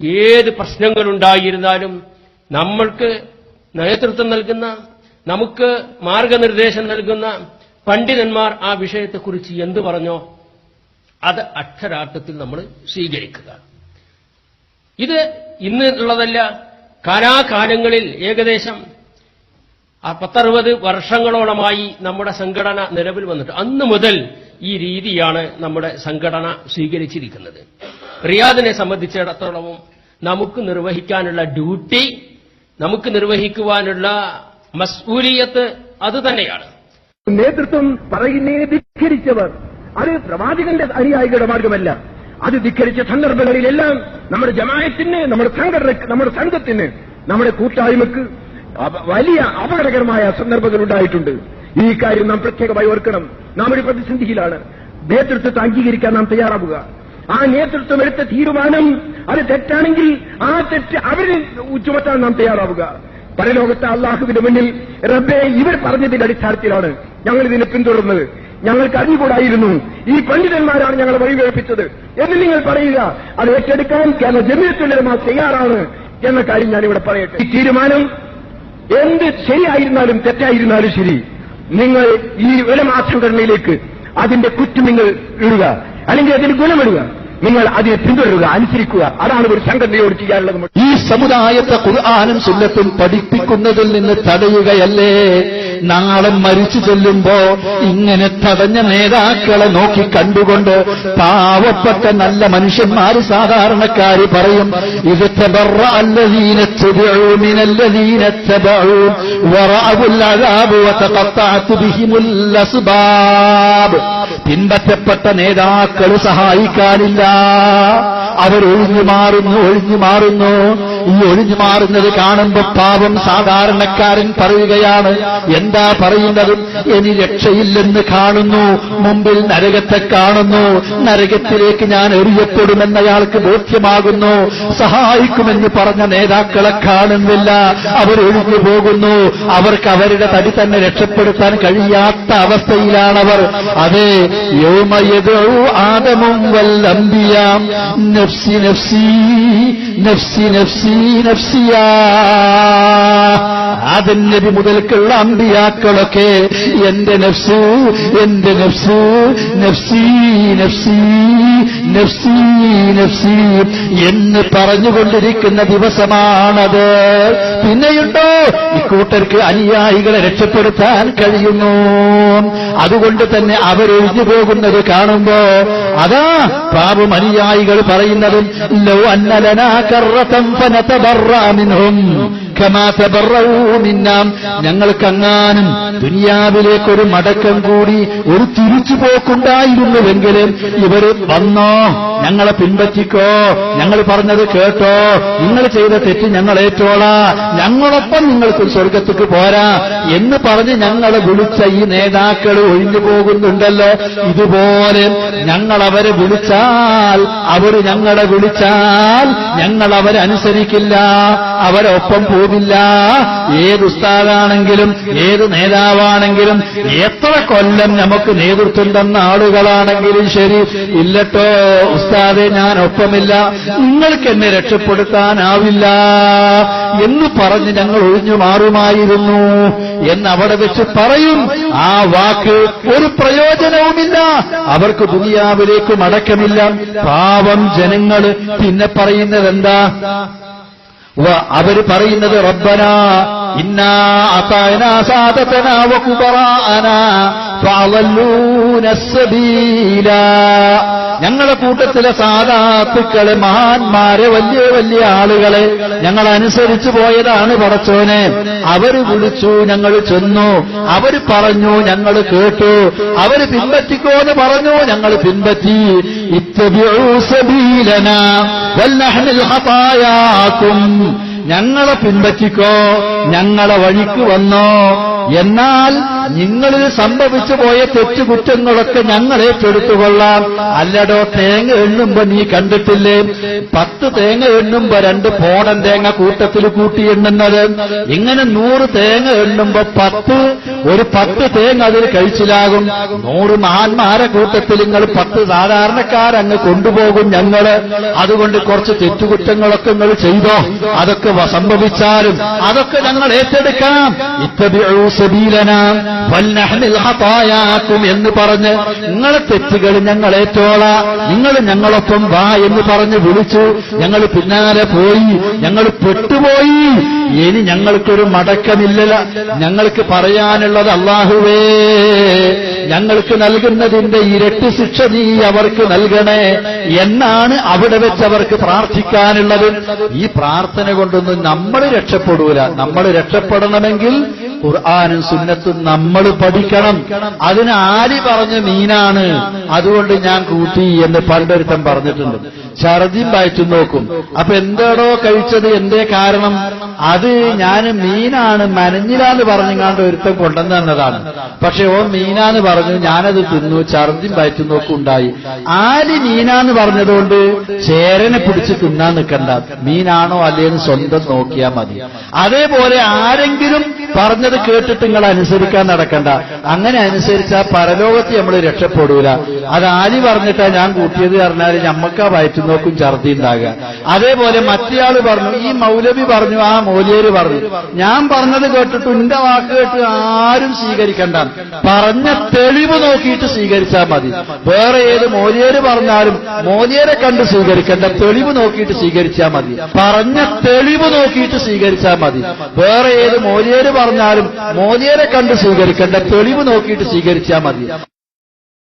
ഏത് പ്രശ്നങ്ങളുണ്ടായിരുന്നാലും നമ്മൾക്ക് നേതൃത്വം നൽകുന്ന നമുക്ക് മാർഗനിർദ്ദേശം നൽകുന്ന പണ്ഡിതന്മാർ ആ വിഷയത്തെക്കുറിച്ച് എന്ത് പറഞ്ഞോ അത് അക്ഷരാർത്ഥത്തിൽ നമ്മൾ സ്വീകരിക്കുക. ഇത് ഇന്നുള്ളതല്ല ഉള്ളതല്ല കാലാകാലങ്ങളിൽ ഏകദേശം പത്തറുപത് വർഷങ്ങളോളമായി നമ്മുടെ സംഘടന നിലവിൽ വന്നിട്ട് അന്നു മുതൽ ഈ രീതിയാണ് നമ്മുടെ സംഘടന സ്വീകരിച്ചിരിക്കുന്നത്. റിയാദിനെ സംബന്ധിച്ചിടത്തോളവും നമുക്ക് നിർവഹിക്കാനുള്ള ഡ്യൂട്ടി നമുക്ക് നിർവഹിക്കുവാനുള്ള മസ്ഊലിയത്ത് അത് തന്നെയാണ്. നേതൃത്വം പറയുന്നതിനെ ധിഖരിച്ചവർ. അത് പ്രവാചകന്റെ അനുയായികളുടെ മാർഗമല്ല. അത് ധിഖരിച്ച സന്ദർഭങ്ങളിലെല്ലാം നമ്മുടെ ജമായത്തിന് നമ്മുടെ സംഘടന നമ്മുടെ സംഘത്തിന് നമ്മുടെ കൂട്ടായ്മക്ക് വലിയ അപകടകരമായ സന്ദർഭങ്ങൾ ഉണ്ടായിട്ടുണ്ട്. ഈ കാര്യം നാം പ്രത്യേകമായി ഓർക്കണം. നാം ഒരു പ്രതിസന്ധിയിലാണ്. നേതൃത്വത്തെ അംഗീകരിക്കാൻ നാം തയ്യാറാവുക. ആ നേതൃത്വം എടുത്ത തീരുമാനം അത് തെറ്റാണെങ്കിൽ ആ തെറ്റ് അവർ ചുമത്താൻ നാം തയ്യാറാവുക. പരലോകത്തെ അള്ളാഹുവിന്റെ മുന്നിൽ റബ്ബെ ഇവർ പറഞ്ഞതിന്റെ അടിസ്ഥാനത്തിലാണ് ഞങ്ങൾ ഇതിനെ പിന്തുടർന്നത്. ഞങ്ങൾക്ക് അറിഞ്ഞുകൂടായിരുന്നു. ഈ പണ്ഡിതന്മാരാണ് ഞങ്ങളെ വഴിവേൽപ്പിച്ചത് എന്ന് നിങ്ങൾ പറയുക. അത് ഏറ്റെടുക്കാൻ കേരള ജമീയത്തുലമ തയ്യാറാണ് എന്ന കാര്യം ഞാനിവിടെ പറയട്ടെ. ഈ തീരുമാനം എന്ത് ശരിയായിരുന്നാലും തെറ്റായിരുന്നാലും ശരി. നിങ്ങൾ ഈ ഒരു മാസം അതിന്റെ കുറ്റം നിങ്ങൾ ഇടുക. അല്ലെങ്കിൽ അതിന് ഗുണമിടുക നിങ്ങൾ അതിനെ പിന്തുടരുക അനുസരിക്കുക. അതാണ് ഒരു സംഘടനയോട് ചെയ്യാനുള്ളത്. ഈ സമുദായത്തെ ഖുർആാനും സുന്നത്തും പഠിപ്പിക്കുന്നതിൽ നിന്ന് തടയുകയല്ലേ? നാളെ മരിച്ചു ചെല്ലുമ്പോ ഇങ്ങനെ തടഞ്ഞ നേതാക്കളെ നോക്കി കണ്ടുകൊണ്ട് പാവപ്പെട്ട നല്ല മനുഷ്യന്മാര് സാധാരണക്കാര് പറയും ഇത് പിൻപറ്റപ്പെട്ട നേതാക്കൾ സഹായിക്കാനില്ല. അവരൊഴിഞ്ഞു മാറുന്നു ഒഴിഞ്ഞു മാറുന്നു. ഈ ഒഴിഞ്ഞു മാറുന്നത് കാണുമ്പോ പാവം സാധാരണക്കാരൻ പറയുകയാണ് എന്താ പറയുന്നത്? ഇനി രക്ഷയില്ലെന്ന് കാണുന്നു. മുമ്പിൽ നരകത്തെ കാണുന്നു. നരകത്തിലേക്ക് ഞാൻ എറിയപ്പെടുമെന്ന് അയാൾക്ക് ബോധ്യമാകുന്നു. സഹായിക്കുമെന്ന് പറഞ്ഞ നേതാക്കളെ കാണുന്നില്ല. അവരൊഴിഞ്ഞു പോകുന്നു. അവർക്ക് അവരുടെ തടി തന്നെ രക്ഷപ്പെടുത്താൻ കഴിയാത്ത അവസ്ഥയിലാണവർ. അതെ യോമയതോ ആദമും വല്ലംബിയാം. നഫ്സി നഫ്സി നഫ്സി നഫ്സി നഫ്സിയാ. ആദൻ നബി മുതൽക്കുള്ള അമ്പിയാക്കളൊക്കെ എന്റെ നഫ്സു എന്റെ നഫ്സു നഫ്സി നഫ്സി നഫ്സി നഫ്സി എന്ന് പറഞ്ഞുകൊണ്ടിരിക്കുന്ന ദിവസമാണത്. പിന്നെയുണ്ടോ? ഇക്കൂട്ടർക്ക് അനുയായികളെ രക്ഷപ്പെടുത്താൻ കഴിയുന്നു. അതുകൊണ്ട് തന്നെ അവരൊഴിഞ്ഞു പോകുന്നത് കാണുമ്പോ അതാ പാപം അനുയായികൾ പറയുന്നതും ലോ അന്നലനാ കറത്തം ഫനതബറാമിൻഹും കമാ അങ്ങാനും ദുനിയാവിലേക്കൊരു മടക്കം കൂടി ഒരു തിരിച്ചു തിരിച്ചുപോക്കുണ്ടായിരുന്നുവെങ്കിലും ഇവർ വന്നോ? ഞങ്ങളെ പിൻപറ്റിക്കോ? ഞങ്ങൾ പറഞ്ഞത് കേട്ടോ? നിങ്ങൾ ചെയ്ത തെറ്റ് ഞങ്ങൾ ഏറ്റോളാ. ഞങ്ങളൊപ്പം നിങ്ങൾക്ക് സ്വർഗത്തേക്ക് പോരാ എന്ന് പറഞ്ഞ് ഞങ്ങളെ വിളിച്ച ഈ നേതാക്കൾ ഒഴിഞ്ഞു പോകുന്നുണ്ടല്ലോ. ഇതുപോലെ ഞങ്ങൾ അവരെ വിളിച്ചാൽ അവർ ഞങ്ങളെ വിളിച്ചാൽ ഞങ്ങൾ അവരെ അനുസരിക്കില്ല അവരൊപ്പം പോകില്ല ഏത് ഉസ്താദാണെങ്കിലും ഏത് നേതാവാണെങ്കിലും എത്ര കൊല്ലം നമുക്ക് നേതൃത്വം തന്ന ആളുകളാണെങ്കിലും ശരി. ഇല്ലട്ടോ ഉസ്താദെ ഞാൻ ഒപ്പമില്ല നിങ്ങൾക്ക് എന്നെ രക്ഷപ്പെടുത്താനാവില്ല. എന്ന് പറഞ്ഞ് ഞങ്ങൾ ഒഴിഞ്ഞു മാറുമായിരുന്നു. എന്ന് അവിടെ വെച്ച് പറയും. ആ വാക്ക് ഒരു പ്രയോജനവുമില്ല. അവർക്ക് ദുനിയാവിലേക്ക് മടക്കമില്ല. പാവം ജനങ്ങൾ പിന്നെ പറയുന്നത് അവർ പറയുന്നത് റബ്ബന. ഇന്നാ أطعنا സാദത്തനാ وكبراءنا ഫഅളല്ലൂന സബീല ഞങ്ങളുടെ കൂട്ടത്തിലെ സാധാത്തുക്കളെ മഹാന്മാരെ വലിയ വലിയ ആളുകളെ ഞങ്ങൾ അനുസരിച്ചു പോയതാണ് പറച്ചോനെ അവർ വിളിച്ചു ഞങ്ങൾ ചെന്നു. അവർ പറഞ്ഞു ഞങ്ങൾ കേട്ടു. അവർ പിൻപറ്റിക്കോ എന്ന് പറഞ്ഞു ഞങ്ങൾ പിൻപറ്റി. ഇത്തബിഊ സബീലനാ വൽനഹ്നിൽ ഖതായാക്കും ഞങ്ങളെ പിൻപറ്റിക്കോ ഞങ്ങളെ വഴിക്ക് വന്നോ. എന്നാൽ നിങ്ങളിൽ സംഭവിച്ചു പോയ തെറ്റുകുറ്റങ്ങളൊക്കെ ഞങ്ങളെ ഏറ്റെടുത്തുകൊള്ളാം അല്ലടോ തേങ്ങ എണ്ണുമ്പോ നീ കണ്ടിട്ടില്ലേ? പത്ത് തേങ്ങ എണ്ണുമ്പോ രണ്ട് പോടൻ തേങ്ങ കൂട്ടത്തിൽ കൂട്ടി എണ്ണുന്നത്. ഇങ്ങനെ നൂറ് തേങ്ങ എണ്ണുമ്പോ പത്ത് ഒരു പത്ത് തേങ്ങ അതിൽ കഴിച്ചിലാകും. നൂറ് മഹാന്മാരെ കൂട്ടത്തിൽ നിങ്ങൾ പത്ത് സാധാരണക്കാരങ്ങ് കൊണ്ടുപോകും ഞങ്ങൾ. അതുകൊണ്ട് കുറച്ച് തെറ്റുകുറ്റങ്ങളൊക്കെ നിങ്ങൾ ചെയ്തോ. അതൊക്കെ സംഭവിച്ചാലും അതൊക്കെ ഞങ്ങൾ ഏറ്റെടുക്കാം. ഇത്തരം സബീലനാ. ഖതായാക്കും എന്ന് പറഞ്ഞ് നിങ്ങളെ തെറ്റുകൾ ഞങ്ങൾ ഏറ്റോള നിങ്ങൾ ഞങ്ങളൊപ്പം വാ എന്ന് പറഞ്ഞ് വിളിച്ചു. ഞങ്ങൾ പിന്നാലെ പോയി. ഞങ്ങൾ പെട്ടുപോയി. ഇനി ഞങ്ങൾക്കൊരു മടക്കമില്ല ഞങ്ങൾക്ക് പറയാനുള്ളത് അള്ളാഹുവേ ഞങ്ങൾക്ക് നൽകുന്നതിന്റെ ഇരട്ടി ശിക്ഷ നീ അവർക്ക് നൽകണേ എന്നാണ് അവിടെ വെച്ച് അവർക്ക് പ്രാർത്ഥിക്കാനുള്ളത്. ഈ പ്രാർത്ഥന കൊണ്ടൊന്നും നമ്മൾ രക്ഷപ്പെടൂല. നമ്മൾ രക്ഷപ്പെടണമെങ്കിൽ ഖുർആാനും സുന്നത്തും നമ്മൾ പഠിക്കണം. അതിന് ആര് പറഞ്ഞ മീനാണ്? അതുകൊണ്ട് ഞാൻ കൂട്ടി എന്ന് പണ്ടൊരുത്തൻ പറഞ്ഞിട്ടുണ്ട്. ഛർദിയും വയറ്റും നോക്കും. അപ്പൊ എന്തോടോ കഴിച്ചത്? എന്തേ കാരണം? അത് ഞാൻ മീനാണ് മനഞ്ഞിലാന്ന് പറഞ്ഞുങ്ങാണ്ട് ഒരുത്തം കൊണ്ടുവന്ന് തന്നതാണ്. പക്ഷെ ഓ മീനാന്ന് പറഞ്ഞു ഞാനത് തിന്നു ഛർദിയും വയറ്റും നോക്കും ഉണ്ടായി. ആര് മീനാന്ന് പറഞ്ഞതുകൊണ്ട്? ചേരനെ പിടിച്ച് തിന്നാൻ നിൽക്കണ്ട. മീനാണോ അല്ലേന്ന് സ്വന്തം നോക്കിയാൽ മതി. അതേപോലെ ആരെങ്കിലും പറഞ്ഞത് കേട്ടിട്ട് നിങ്ങൾ അനുസരിക്കാൻ നടക്കണ്ട. അങ്ങനെ അനുസരിച്ചാൽ പരലോകത്ത് നമ്മൾ രക്ഷപ്പെടൂല. അത് ആലി പറഞ്ഞിട്ടാ ഞാൻ കൂട്ടിയത് പറഞ്ഞാൽ ഞമ്മക്കാ വയറ്റു നോക്കും ഛർദി ഉണ്ടാകുക. അതേപോലെ മറ്റേയാൾ പറഞ്ഞു ഈ മൗലവി പറഞ്ഞു ആ മൗലിയര് പറഞ്ഞു. ഞാൻ പറഞ്ഞത് കേട്ടിട്ട് എന്റെ വാക്ക് കേട്ട് ആരും സ്വീകരിക്കണ്ട. പറഞ്ഞ തെളിവ് നോക്കിയിട്ട് സ്വീകരിച്ചാൽ മതി. വേറെ ഏത് മോലിയര് പറഞ്ഞാലും മോലിയരെ കണ്ട് സ്വീകരിക്കേണ്ട. തെളിവ് നോക്കിയിട്ട് സ്വീകരിച്ചാൽ മതി. പറഞ്ഞ തെളിവ് നോക്കിയിട്ട് സ്വീകരിച്ചാൽ മതി. വേറെ ഏത് മോലിയര് പറഞ്ഞാലും മോദിയെ കണ്ട് സ്വീകരിക്കേണ്ട തെളിവ് നോക്കിയിട്ട് സ്വീകരിച്ചാൽ മതി.